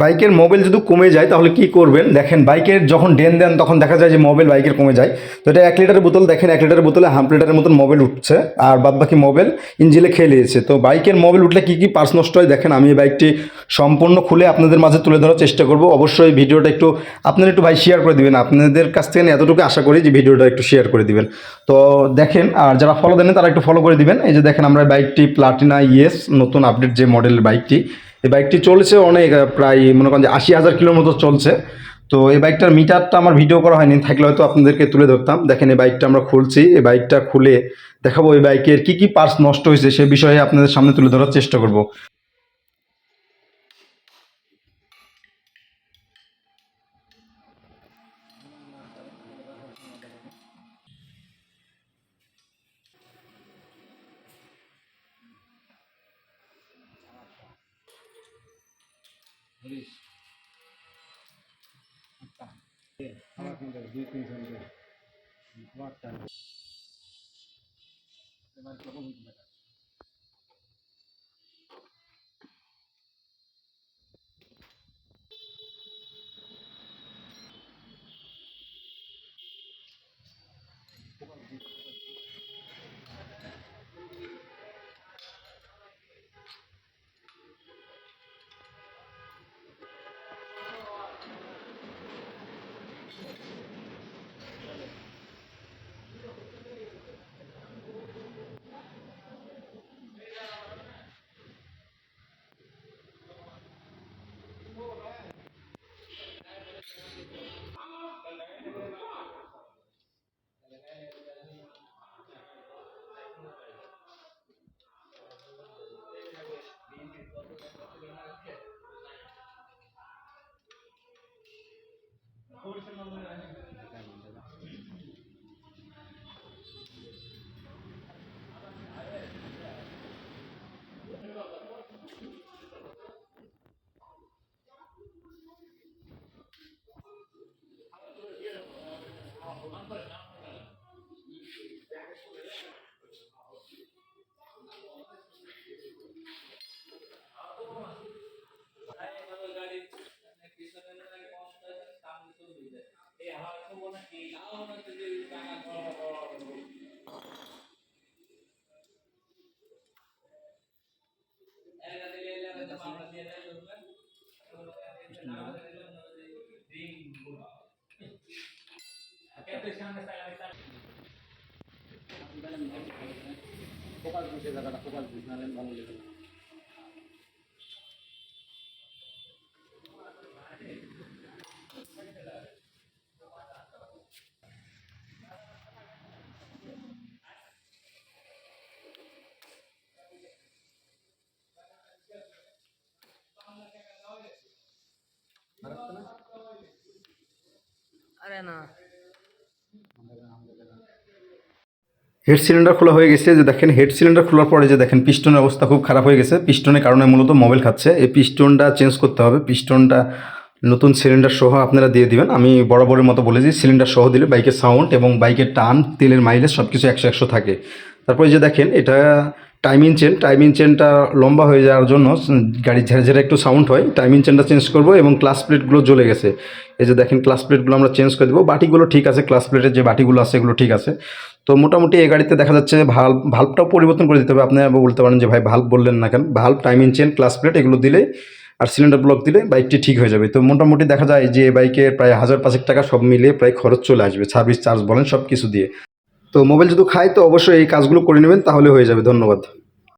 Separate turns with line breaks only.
বাইকের মোবাইল যদি কমে যায়, তাহলে কি করবেন? দেখেন, বাইকের যখন ডেন দেন, তখন দেখা যায় যে মোবাইল বাইকের কমে যায়। তো এটা এক লিটারের বোতল, দেখেন, এক লিটারের বোতলে হাফ লিটারের মতন মোবাইল উঠছে, আর বাদ বাকি মোবাইল ইঞ্জিলে খেয়ে নিয়েছে। তো বাইকের মোবাইল উঠলে কী কী পার্স নষ্ট হয়? দেখেন, আমি এই বাইকটি সম্পূর্ণ খুলে আপনাদের মাঝে তুলে ধরার চেষ্টা করব। অবশ্যই ভিডিওটা একটু আপনারা একটু ভাই শেয়ার করে দিবেন। আপনাদের কাছ থেকে এতটুকু আশা করি যে ভিডিওটা একটু শেয়ার করে দিবেন। তো দেখেন, আর যারা ফলো দেন তারা একটু ফলো করে দিবেন। এই যে দেখেন, আমরা বাইকটি প্লাটিনা ইয়েস নতুন আপডেট যে মডেলের বাইকটি এই বাইকটি চলছে অনেক প্রায় মনে করেন যে আশি হাজার কিলোর মতো চলছে। তো এই বাইকটার মিটারটা আমার ভিডিও করা হয়নি, থাকলে হয়তো আপনাদেরকে তুলে ধরতাম। দেখেন এই বাইকটা আমরা খুলছি, এই বাইকটা খুলে দেখাবো এই বাইকের কি কি পার্টস নষ্ট হয়েছে সে বিষয়ে আপনাদের সামনে তুলে ধরার চেষ্টা করব।
హరీష్ అత్త అలాకుంటారు జీవితం వాడతాను వారి ప్రభుత్వం Thank you. ফোকাস বুঝে জায়গাটা ফোকাস বুঝে ভালো লেগে আরে না।
হেড সিলিন্ডার খোলা হয়ে গেছে যে দেখেন হেড সিলিন্ডার খোলার পরে যে দেখেন পিস্টনের অবস্থা খুব খারাপ হয়ে গেছে। পিস্টনের কারণে মূলত মোবাইল খাচ্ছে। এই পিস্টনটা চেঞ্জ করতে হবে। পিস্টনটা নতুন সিলিন্ডার সহ আপনারা দিয়ে দিবেন। আমি বরাবরের মতো বলেছি সিলিন্ডার সহ দিলে বাইকের সাউন্ড এবং বাইকের টান তেলের মাইলেজ সব কিছু একশো একশো থাকে। তারপরে যে দেখেন এটা টাইমিং চেন টাইমিং চেনটা লম্বা হয়ে যাওয়ার জন্য গাড়ি ঝেড়ে ঝেড়ে একটু সাউন্ড হয় টাইমিং চেনটা চেঞ্জ করব এবং ক্লাস প্লেটগুলো জ্বলে গেছে। এই যে দেখেন ক্লাস প্লেটগুলো আমরা চেঞ্জ করে দেবো। বাটিগুলো ঠিক আছে ক্লাস প্লেটের যে বাটিগুলো আছে এগুলো ঠিক আছে। তো মোটামুটি এই গাড়িতে দেখা যাচ্ছে যে ভাল্ব ভাল্বটাও পরিবর্তন করে দিতে হবে। আপনি বলতে পারেন যে ভাই ভাল্ব বললেন না কেন? Valve timing chain clutch plate এগুলো দিলে আর সিলিন্ডার ব্লক দিলে বাইকটি ঠিক হয়ে যাবে। তো মোটামুটি দেখা যায় যে বাইকে প্রায় হাজার পাঁচেক টাকা সব মিলিয়ে প্রায় খরচ চলে আসবে। সার্ভিস চার্জ বলেন সব কিছু দিয়ে। তো মোবাইল যদি খায় তো অবশ্যই এই কাজগুলো করে নেবেন তাহলে হয়ে যাবে ধন্যবাদ।